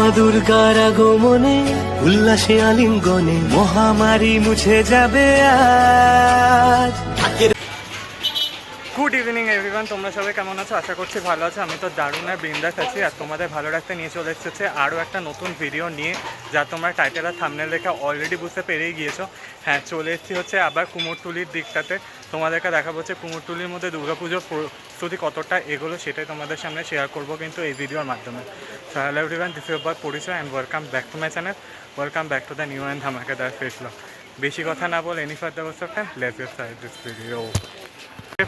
মা দুর্গার আগমনে, উল্লাসে আলিঙ্গনে মহামারী মুছে যাবে আজ। গুড ইভিনিং এভরিওয়ান তোমরা সবাই কেমন আছো? আশা করছি ভালো আছো। আমি তো দারুণ আর বিন্দাস আছি আর তোমাদের ভালো রাখতে নিয়ে চলে এসেছে আরও একটা নতুন ভিডিও নিয়ে, যা তোমরা টাইটেল আর থামনেল দেখে অলরেডি বুঝতে পেরেই গিয়েছো। হ্যাঁ চলে এসেছি হচ্ছে আবার কুমোরটুলির দিকটাতে। তোমাদেরকে দেখাবো হচ্ছে কুমোরটুলির মধ্যে দুর্গাপুজোর প্রস্তুতি কতটা এগুলো, সেটাই তোমাদের সামনে শেয়ার করব কিন্তু এই ভিডিওর মাধ্যমে। সো হ্যালো এভরিওয়ান দিস পরিচয় and welcome back to my channel welcome back to the new and ধামাকাদার face blog বেশি কথা না বলে এনি ফার্দার বসে let's get start this video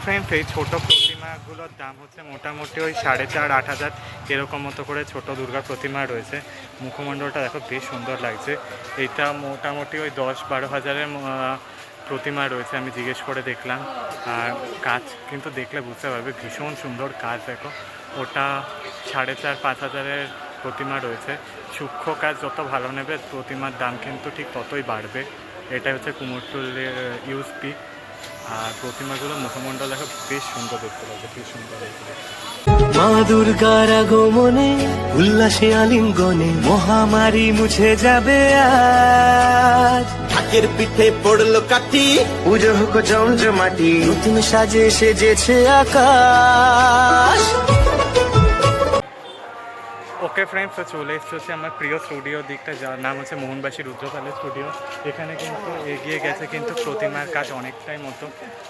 friends এই ছোটো প্রতিমাগুলোর দাম হচ্ছে মোটামুটি ওই সাড়ে চার, আট হাজার এরকম মতো করে ছোট দুর্গা প্রতিমা রয়েছে। মুখমণ্ডলটা দেখো বেশ সুন্দর লাগছে। এইটা মোটামুটি ওই দশ বারো হাজারের প্রতিমা রয়েছে, আমি জিজ্ঞেস করে দেখলাম। আর কাজ কিন্তু দেখলে বুঝতে পারবে, ভীষণ সুন্দর কাজ, দেখো। ওটা সাড়ে চার, পাঁচ হাজারের প্রতিমা রয়েছে। সূক্ষ্ম কাজ যত ভালো নেবে, প্রতিমার দাম কিন্তু ঠিক ততই বাড়বে। এটাই হচ্ছে কুমোরটুলের ইউসপি আর প্রতিমাগুলো মুখমণ্ডল দেখো বেশ সুন্দর দেখতে লাগছে বেশ সুন্দর মা দুর্গার আগমনে উল্লাসে আলিঙ্গনে মহামারী মুছে যাবে আজ। ঢাকের পিঠে পড়ল কাঠি। পুজো হোক জমজমাটি নতুন সাজে সেজেছে আকাশ। ওকে ফ্রেন্ডস তো চলে এসেছে হচ্ছে আমার প্রিয় স্টুডিও দিকটা, যার নাম হচ্ছে মোহনবাসী রুদ্রপালের স্টুডিও এখানে কিন্তু এগিয়ে গেছে কিন্তু প্রতিমার কাজ অনেকটাই মতো।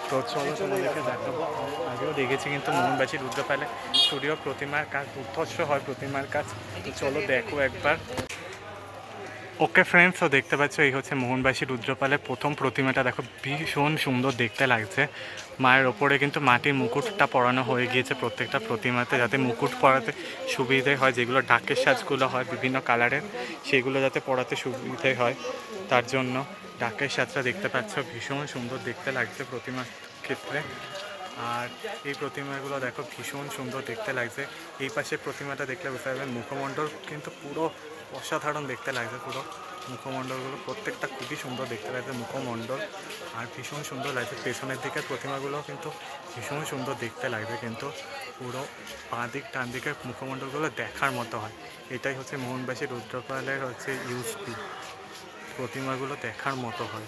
তো চলো তোমাদেরকে দেখাবো। আগেও দেখেছি কিন্তু মোহনবাসী রুদ্রপালের স্টুডিও প্রতিমার কাজ দুর্ধর্ষ হয় প্রতিমার কাজ। চলো দেখো একবার। ওকে ফ্রেন্ডস তো দেখতে পাচ্ছ, এই হচ্ছে মোহনবাসী রুদ্রপালের প্রথম প্রতিমাটা। দেখো, ভীষণ সুন্দর দেখতে লাগছে। মায়ের ওপরে কিন্তু মাটির মুকুটটা পরানো হয়ে গিয়েছে প্রত্যেকটা প্রতিমাতে, যাতে মুকুট পরাতে সুবিধে হয়, যেগুলো ঢাকের সাজগুলো হয়, বিভিন্ন কালারের, সেগুলো যাতে পরাতে সুবিধে হয়। তার জন্য ঢাকের সাজটা দেখতে পাচ্ছ, ভীষণ সুন্দর দেখতে লাগছে প্রতিমার ক্ষেত্রে। আর এই প্রতিমাগুলো দেখো, ভীষণ সুন্দর দেখতে লাগছে। এই পাশে প্রতিমাটা দেখলে বুঝতে পারবেন, মুখমণ্ডল কিন্তু পুরো অসাধারণ দেখতে লাগছে পুরো মুখমণ্ডলগুলো। প্রত্যেকটা খুবই সুন্দর দেখতে লাগছে মুখমণ্ডল। আর ভীষণ সুন্দর লাগছে। পেছনের দিকের প্রতিমাগুলো কিন্তু ভীষণ সুন্দর দেখতে লাগবে কিন্তু পুরো বাঁ দিক টান দিকের মুখমণ্ডলগুলো দেখার মতো হয়। এটাই হচ্ছে মোহনবাসী রুদ্রপালের হচ্ছে ইউসপি। প্রতিমাগুলো দেখার মতো হয়।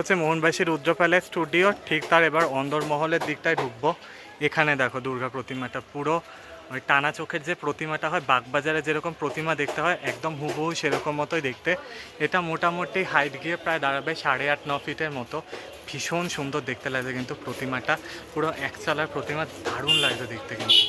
হচ্ছে মোহনবাসী রুদ্র প্যালেস স্টুডিও। ঠিক তার এবার অন্দরমহলের দিকটায় ঢুকবো। এখানে দেখো দুর্গা প্রতিমাটা পুরো। ওই টানা চোখের যে প্রতিমাটা হয়, বাগবাজারে যেরকম প্রতিমা দেখতে হয়, একদম হুবহু সেরকম মতোই দেখতে। এটা মোটামুটি হাইট গিয়ে প্রায় দাঁড়াবে সাড়ে আট, ন ফিটের মতো। ভীষণ সুন্দর দেখতে লাগছে কিন্তু প্রতিমাটা। পুরো একচালার প্রতিমা দারুণ লাগছে দেখতে কিন্তু।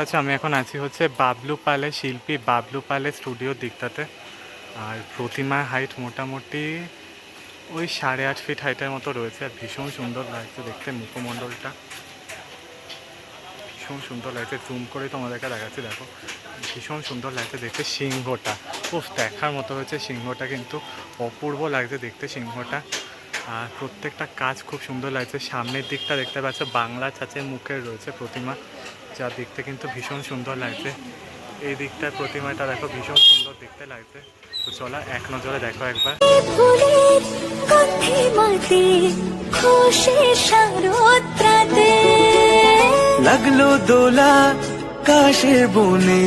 পাচ্ছ আমি এখন আছি হচ্ছে বাবলু পালে শিল্পী বাবলু পালে স্টুডিওর দিকটাতে। আর প্রতিমার হাইট মোটামুটি ওই সাড়ে আট ফিট হাইটের মতো রয়েছে। আর ভীষণ সুন্দর লাগছে দেখতে মুখমণ্ডলটা। ভীষণ সুন্দর লাগছে। জুম করে তোমাদেরকে দেখাচ্ছি, দেখো। ভীষণ সুন্দর লাগছে দেখতে সিংহটা। খুব দেখার মতো হয়েছে সিংহটা কিন্তু অপূর্ব লাগছে দেখতে সিংহটা। আর প্রত্যেকটা কাজ খুব সুন্দর লাগছে। সামনের দিকটা দেখতে পাচ্ছ, বাংলা ছাঁচের মুখের রয়েছে প্রতিমা। যা দেখতে কিন্তু ভীষণ সুন্দর লাগছে। এই দিকটার প্রতিমাটা দেখো ভীষণ সুন্দর দেখতে লাগছে। তো চলো এক নজরে দেখো একবার। লাগল দোলা কাশের বনে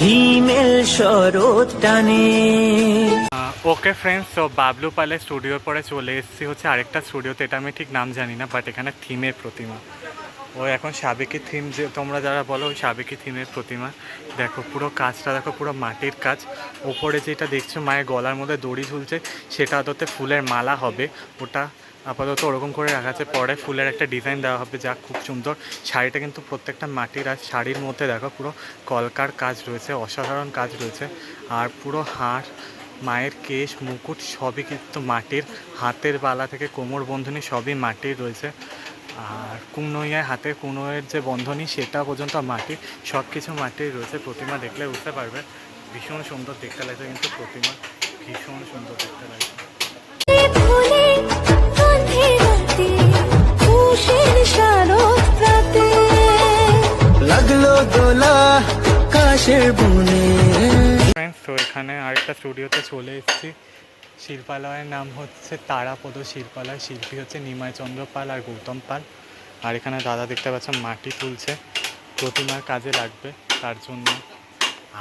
হিমেল শরৎ টানে। ওকে ফ্রেন্ডস তো বাবলু পালে স্টুডিওর পরে চলে এসেছি। হচ্ছে আরেকটা স্টুডিওতে এটা আমি ঠিক নাম জানি না বাট এখানে থিমের প্রতিমা। ও এখন সাবেকি থিম যে তোমরা যারা বলো, ওই সাবেকি থিমের প্রতিমা। দেখো পুরো কাজটা, দেখো পুরো মাটির কাজ। ওপরে যেটা দেখছ, মায়ের গলার মধ্যে দড়ি ঝুলছে, সেটা আদতে ফুলের মালা হবে। ওটা আপাতত ওরকম করে রাখা আছে। পরে ফুলের একটা ডিজাইন দেওয়া হবে, যা খুব সুন্দর। শাড়িটা কিন্তু প্রত্যেকটা মাটির আর শাড়ির মধ্যে দেখো, পুরো কলকার কাজ রয়েছে, অসাধারণ কাজ রয়েছে। আর পুরো হাড় মায়ের কেশ, মুকুট সবই কিন্তু মাটির। হাতের বালা থেকে কোমর বন্ধনী সবই মাটির রয়েছে। আর কুমনইয়ায় হাতের কুনোয়ের যে বন্ধনী সেটা পর্যন্ত মাটির সব কিছু মাটির রয়েছে। প্রতিমা দেখলে বুঝতে পারবে ভীষণ সুন্দর দেখতে লাগছে কিন্তু প্রতিমা ভীষণ সুন্দর দেখতে লাগছে। লাগল দোলা কাশের বনে। তো এখানে আরেকটা স্টুডিওতে চলে এসেছি। শিল্পালয়ের নাম হচ্ছে তারাপদ, শিল্পালয় শিল্পী হচ্ছে নিমাই চন্দ্র পাল আর গৌতম পাল। আর এখানে দাদা দেখতে পাচ্ছেন, মাটি তুলছে প্রতিমার কাজে লাগবে তার জন্য।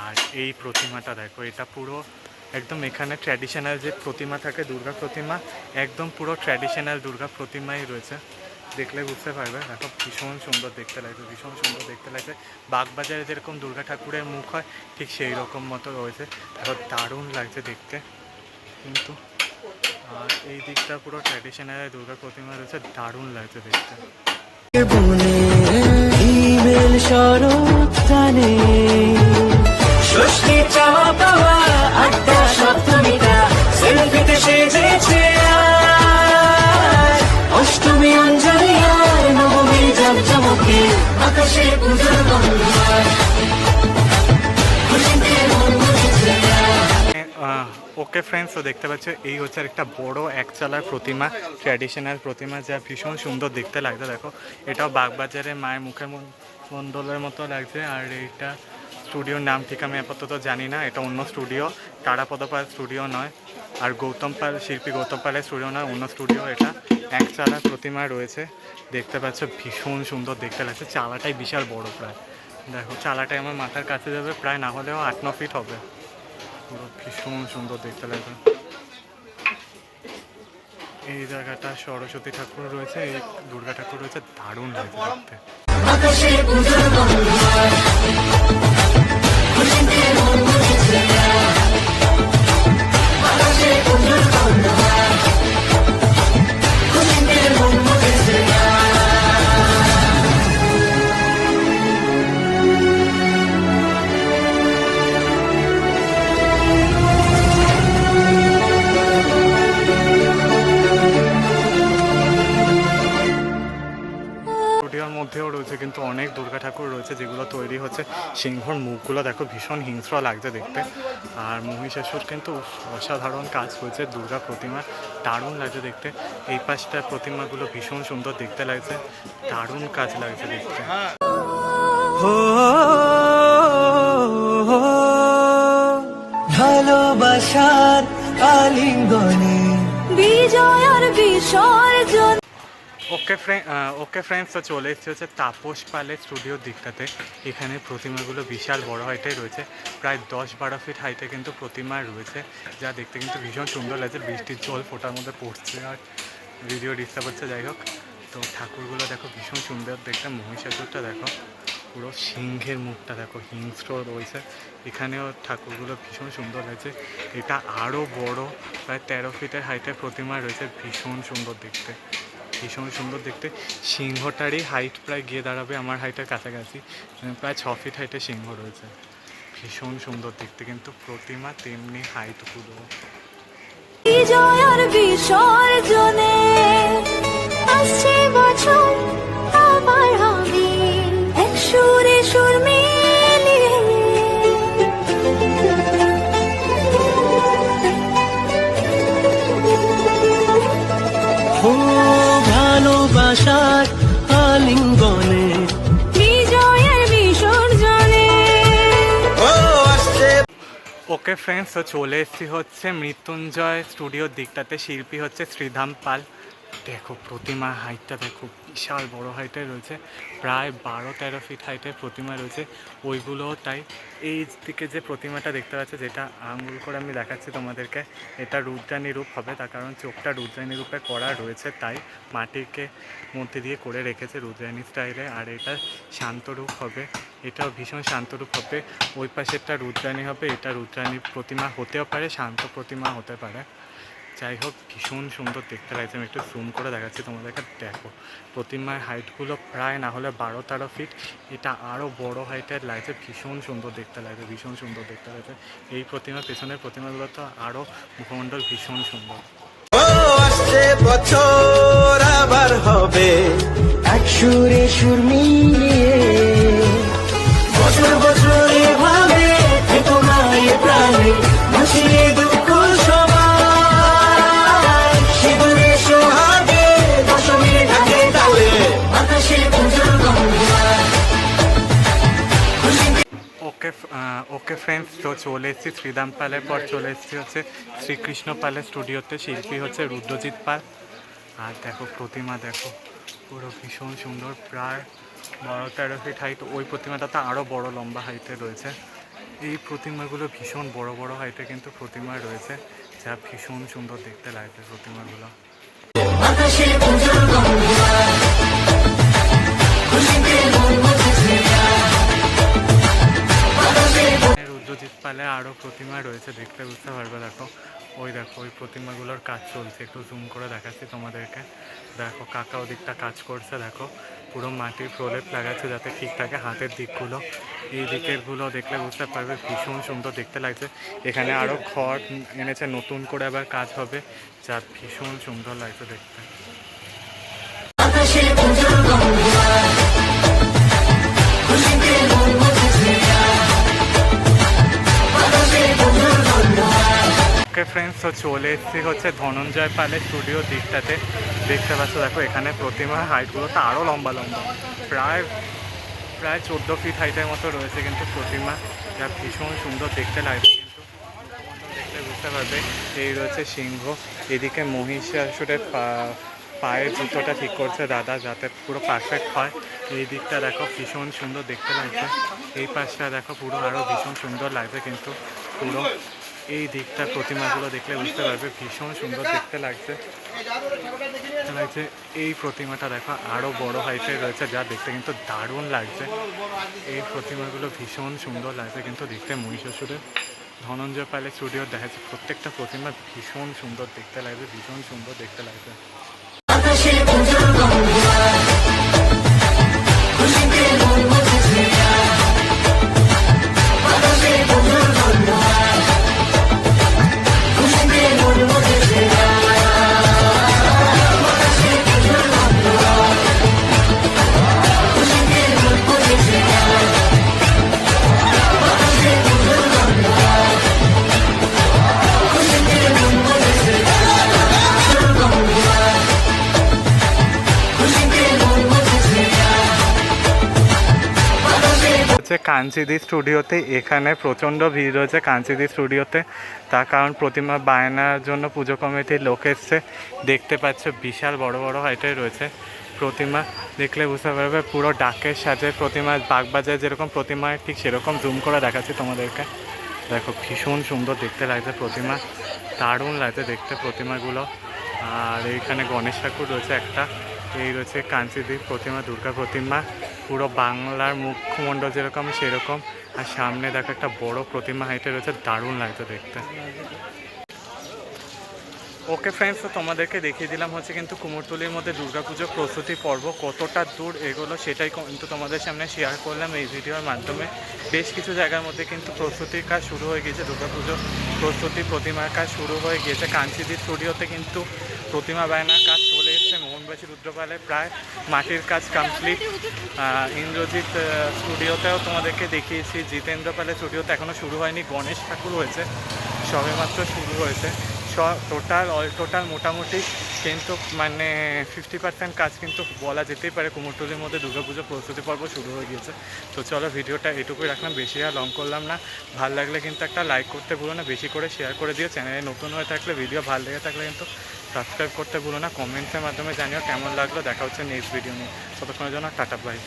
আর এই প্রতিমাটা দেখো, এটা পুরো একদম এখানে ট্র্যাডিশনাল যে প্রতিমা থাকে, দুর্গা প্রতিমা, একদম পুরো ট্র্যাডিশনাল দুর্গা প্রতিমাই রয়েছে। দেখলে বুঝতে পারবে, দেখো ভীষণ সুন্দর দেখতে লাগছে, ভীষণ সুন্দর দেখতে লাগছে। বাগবাজারে যেরকম দুর্গা ঠাকুরের মুখ হয়, ঠিক সেই রকম মতো রয়েছে। দেখো দারুণ লাগছে দেখতে। কিন্তু আর এই দিকটা পুরো ট্র্যাডিশনাল দুর্গা প্রতিমা রয়েছে দারুণ লাগছে দেখতে। বনে ওকে ফ্রেন্ডস তো দেখতে পাচ্ছ, এই হচ্ছে একটা বড় একচালার প্রতিমা ট্র্যাডিশনাল প্রতিমা যা ভীষণ সুন্দর দেখতে লাগছে। দেখো, এটাও বাগবাজারে মায়ের মুখে মণ্ডলের মতো লাগছে, আর এইটা স্টুডিওর নাম ঠিক আমি আপাতত জানি না, এটা অন্য স্টুডিও তারাপদ পাল স্টুডিও নয়, আর গৌতম পাল, শিল্পী গৌতম পালের স্টুডিও নয়, অন্য স্টুডিও এটা। একচালা প্রতিমা রয়েছে, দেখতে পাচ্ছ, ভীষণ সুন্দর দেখতে লাগছে, চালাটাই বিশাল বড় প্রায়। দেখো, চালাটাই আমার মাথার কাছে যাবে, প্রায় না হলেও আট, ন ফিট হবে। ভীষণ সুন্দর দেখতে লাগবে। এই জায়গাটা সরস্বতী ঠাকুর রয়েছে, এই দুর্গা ঠাকুর রয়েছে, দারুণ লাগছে আকাশে রয়েছে কিন্তু অনেক দুর্গা ঠাকুর রয়েছে যেগুলো তৈরি হচ্ছে। সিংহর মুখগুলো দেখো ভীষণ হিংস্র লাগছে দেখতে। আর মহিষাসুর কিন্তু অসাধারণ কাজ হয়েছে দুর্গা প্রতিমা। দারুণ লাগছে দেখতে। এই পাশটার প্রতিমাগুলো ভীষণ সুন্দর দেখতে লাগছে। দারুণ কাজ লাগছে দেখতে। ভালোবাসার আলিঙ্গনে। বিজয় আর বিসর্জন। ওকে ফ্রেন্ড ওকে ফ্রেন্ডস তো চলে এসেছে হচ্ছে তাপস পালের স্টুডিওর দিকটাতে। এখানে প্রতিমাগুলো বিশাল বড় হাইটে রয়েছে। প্রায় দশ বারো ফিট হাইটে কিন্তু প্রতিমা রয়েছে। যা দেখতে কিন্তু ভীষণ সুন্দর লাগছে। বৃষ্টির জল ফোটার মধ্যে পড়ছে আর ভিডিও ডিস্টার্ব হচ্ছে, যাই হোক। তো ঠাকুরগুলো দেখো, ভীষণ সুন্দর। দেখতে মহিষাসুরটা দেখো। পুরো সিংহের মুখটা দেখো, হিংস্র রয়েছে। এখানেও ঠাকুরগুলো ভীষণ সুন্দর লাগছে। এটা আরও বড়, প্রায় তেরো ফিটের হাইটের প্রতিমা রয়েছে। ভীষণ সুন্দর দেখতে। ভীষণ সুন্দর দেখতে। সিংহটারই হাইট প্রায় গিয়ে দাঁড়াবে আমার হাইটের কাছাকাছি। প্রায় ছ ফিট হাইটে সিংহ রয়েছে। ভীষণ সুন্দর দেখতে কিন্তু প্রতিমা তেমনি হাইট পুরো। বিজয়ের বিসর্জনে আসছে ওকে ফ্রেন্ডস তো চলে এসেছি হচ্ছে মৃত্যুঞ্জয় স্টুডিওর দিকটাতে। শিল্পী হচ্ছে শ্রীধাম পাল। দেখো প্রতিমা হাইটটা দেখো। বিশাল বড় হাইটে রয়েছে। প্রায় বারো তেরো ফিট হাইটের প্রতিমা রয়েছে। ওইগুলোও তাই এই দিকে যে প্রতিমাটা দেখতে পাচ্ছ, যেটা আঙুল করে আমি দেখাচ্ছি তোমাদেরকে, এটা রুদ্রাণী রূপ হবে। তার কারণ চোখটা রুদ্রাণী রূপে করা রয়েছে, তাই মাটিকে মধ্যে দিয়ে করে রেখেছে রুদ্রাণী স্টাইলে আর এটা শান্তরূপ হবে। এটাও ভীষণ শান্তরূপ হবে। ওই পাশেরটা রুদ্রাণী হবে। এটা রুদ্রাণী প্রতিমা হতেও পারে, শান্ত প্রতিমা হতে পারে। যাই হোক ভীষণ সুন্দর দেখতে লাগছে। আমি একটু জুম করে দেখাচ্ছি তোমাদেরকে দেখো, প্রতিমার হাইটগুলো প্রায় না হলে বারো, তেরো ফিট এটা আরও বড় হাইটের লাগছে। ভীষণ সুন্দর দেখতে লাগছে, ভীষণ সুন্দর দেখতে লাগছে। এই প্রতিমা পেছনের প্রতিমাগুলো তো আরও মুখমণ্ডল ভীষণ সুন্দর। বছর, আবার হবে। এক সুরে সুর মিলিয়ে। বছর বছর এভাবে ওকে ফ্রেন্ডস তো চলে এসেছি শ্রীরাম পালের পর চলে এসেছি হচ্ছে শ্রীকৃষ্ণ পালের স্টুডিওতে শিল্পী হচ্ছে রুদ্রজিৎ পাল। আর দেখো, প্রতিমা দেখো, পুরো ভীষণ সুন্দর। প্রায় বারো তেরো ফিট হাইট ওই প্রতিমাটা তো আরও বড় লম্বা হাইটে রয়েছে। এই প্রতিমাগুলো ভীষণ বড় বড় হাইটে কিন্তু প্রতিমা রয়েছে, যা ভীষণ সুন্দর দেখতে লাগবে প্রতিমাগুলো। রুদ্রজিৎ পালে আরও প্রতিমা রয়েছে, দেখতে বুঝতে পারবে দেখো। ওই দেখো, ওই প্রতিমাগুলোর কাজ চলছে, একটু জুম করে দেখাচ্ছি তোমাদেরকে। দেখো, কাকা ওদিকটা কাজ করছে, দেখো। পুরো মাটির প্রলেপ লাগাচ্ছে যাতে ঠিক থাকে হাতের দিকগুলো, এই দিকেরগুলো দেখলে বুঝতে পারবে, ভীষণ সুন্দর দেখতে লাগছে। এখানে আরও খড় এনেছে, নতুন করে আবার কাজ হবে, যা ভীষণ সুন্দর লাগছে দেখতে। ওকে ফ্রেন্ডস তো চলে এসেছি হচ্ছে ধনঞ্জয় পালের স্টুডিও দিকটাতে। দেখতে পাচ্ছ, দেখো, এখানে প্রতিমার হাইটগুলো তো আরও লম্বা লম্বা। প্রায় প্রায় চোদ্দ ফিট হাইটের মতো রয়েছে কিন্তু প্রতিমা। যা ভীষণ সুন্দর দেখতে লাগছে কিন্তু। দেখতে বুঝতে পারবে, এই রয়েছে সিংহ। এদিকে মহিষাসুরের পায়ের জুতোটা ঠিক করছে দাদা, যাতে পুরো পারফেক্ট হয়। এই দিকটা দেখো, ভীষণ সুন্দর দেখতে লাগছে। এই পাশটা দেখো, পুরো আরও ভীষণ সুন্দর লাগছে কিন্তু পুরো। এই দিকটা প্রতিমাগুলো দেখলে বুঝতে পারবে, ভীষণ সুন্দর দেখতে লাগছে। লাগছে এই প্রতিমাটা দেখো আরও বড় হাইটের রয়েছে, যা দেখতে কিন্তু দারুণ লাগছে। এই প্রতিমাগুলো ভীষণ সুন্দর লাগছে কিন্তু দেখতে মহিষাসুরের। ধনঞ্জয় পালের স্টুডিও দেখা যাচ্ছে প্রত্যেকটা প্রতিমা ভীষণ সুন্দর দেখতে লাগছে, ভীষণ সুন্দর দেখতে লাগছে। কাঞ্চিদি স্টুডিওতে এখানে প্রচণ্ড ভিড় রয়েছে। কাঞ্চিদি স্টুডিওতে তার কারণ প্রতিমা বায়নার জন্য পুজো কমিটির লোক এসছে। দেখতে পাচ্ছ বিশাল বড় বড় হাইটে রয়েছে প্রতিমা। দেখলে বুঝতে পারবে পুরো ডাকের সাজে প্রতিমা বাগবাজার যেরকম প্রতিমা ঠিক সেরকম জুম করে দেখাচ্ছি তোমাদেরকে। দেখো ভীষণ সুন্দর দেখতে লাগছে প্রতিমা, দারুণ লাগছে দেখতে প্রতিমাগুলো। আর এইখানে গণেশ ঠাকুর রয়েছে একটা, এই রয়েছে কাঞ্চিদি প্রতিমা, দুর্গা প্রতিমা। পুরো বাংলার মুখমণ্ডল যেরকম, সেরকম। আর সামনে দেখো একটা বড় প্রতিমা হাইটে রয়েছে, দারুণ লাগছে দেখতে। ওকে ফ্রেন্ডস তো তোমাদেরকে দেখিয়ে দিলাম হচ্ছে কিন্তু কুমোরটুলির মধ্যে দুর্গাপুজোর প্রস্তুতি পর্ব কতটা দূর এগুলো সেটাই কিন্তু তোমাদের সামনে শেয়ার করলাম এই ভিডিওর মাধ্যমে। বেশ কিছু জায়গার মধ্যে কিন্তু প্রস্তুতির কাজ শুরু হয়ে গিয়েছে, দুর্গাপুজোর প্রস্তুতি প্রতিমার কাজ শুরু হয়ে গিয়েছে। কাঞ্চিদি স্টুডিওতে কিন্তু প্রতিমা বায়নার কাজ এসছে রুদ্রপালে প্রায় মাটির কাজ কমপ্লিট ইন্দ্রজিৎ স্টুডিওতেও তোমাদেরকে দেখিয়েছি। জিতেন্দ্র পালের স্টুডিওতে এখনও শুরু হয়নি। গণেশ ঠাকুর হয়েছে। সবেমাত্র শুরু হয়েছে। টোটাল অল টোটাল মোটামুটি কিন্তু মানে ফিফটি পার্সেন্ট কাজ কিন্তু বলা যেতেই পারে। কুমোরটুলির মধ্যে দুর্গাপুজো, প্রস্তুতি পর্ব শুরু হয়ে গিয়েছে। তো চলো ভিডিওটা এটুকুই রাখলাম। বেশি আর লং করলাম না। ভালো লাগলে কিন্তু একটা লাইক করতে ভুলো না। বেশি করে শেয়ার করে দিও। চ্যানেলে নতুন হয়ে থাকলে ভিডিও ভালো লেগে থাকলে কিন্তু সাবস্ক্রাইব করতে ভুলো না কমেন্টসের মাধ্যমে জানিও কেমন লাগল। দেখা হচ্ছে নেক্সট ভিডিও নিয়ে। ততক্ষণের জন্য টাটা বাই